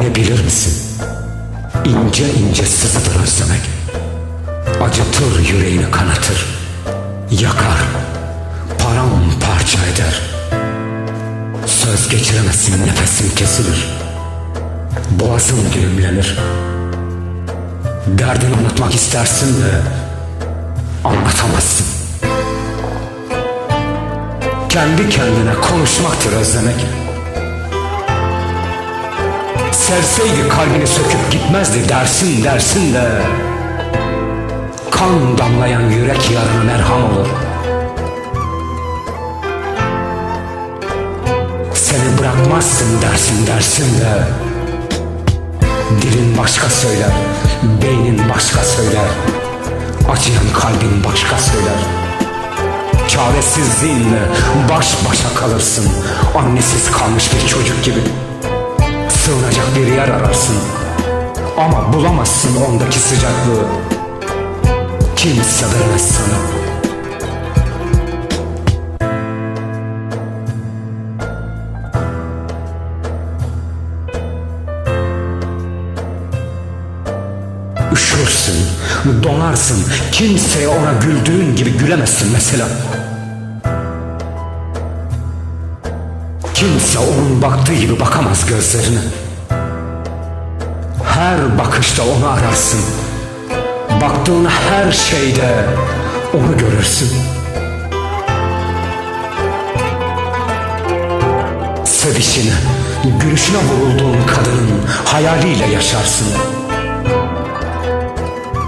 ne bilir misin? İnce ince sızıdır özlemek. Acıtır yüreğini kanatır. Yakar, paramparça eder. Söz geçiremezsin nefesin kesilir. Boğazın düğümlenir. Derdini anlatmak istersin de anlatamazsın. Kendi kendine konuşmaktır özlemek. Sevseydi kalbini söküp gitmezdi dersin dersin de. Kan damlayan yürek yarına merham olur. Seni bırakmazsın dersin dersin de. Dilin başka söyler, beynin başka söyler. Acıyan kalbin başka söyler. Çaresizliğinle baş başa kalırsın. Annesiz kalmış bir çocuk gibi. Sığınacak yer ararsın. Ama bulamazsın ondaki sıcaklığı. Kimse vermez sana. Üşürsün, donarsın. Kimseye ona güldüğün gibi gülemezsin mesela. Kimse onun baktığı gibi bakamaz gözlerine. Her bakışta onu ararsın. Baktığın her şeyde onu görürsün. Sevişine, gülüşüne vurulduğun kadının hayaliyle yaşarsın.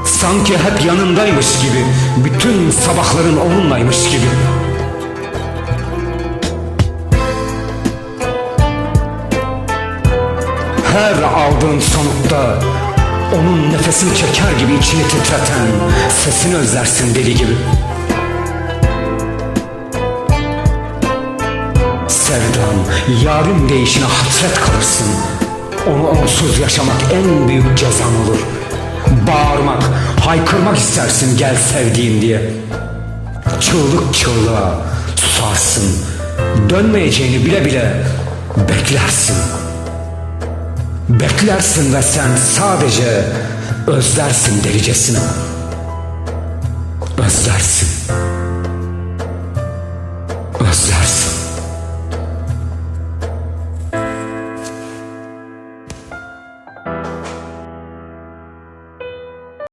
Sanki hep yanındaymış gibi, bütün sabahların onunlaymış gibi. Aldığın solukta onun nefesini çeker gibi içini titreten sesini özlersin deli gibi. Sevdan, yarın değişine hasret kalırsın. Onu onsuz yaşamak en büyük cezan olur. Bağırmak, haykırmak istersin gel sevdiğin diye. Çığlık çığlığa susarsın. Dönmeyeceğini bile bile beklersin. Beklersin ve sen sadece özlersin delicesine. Özlersin.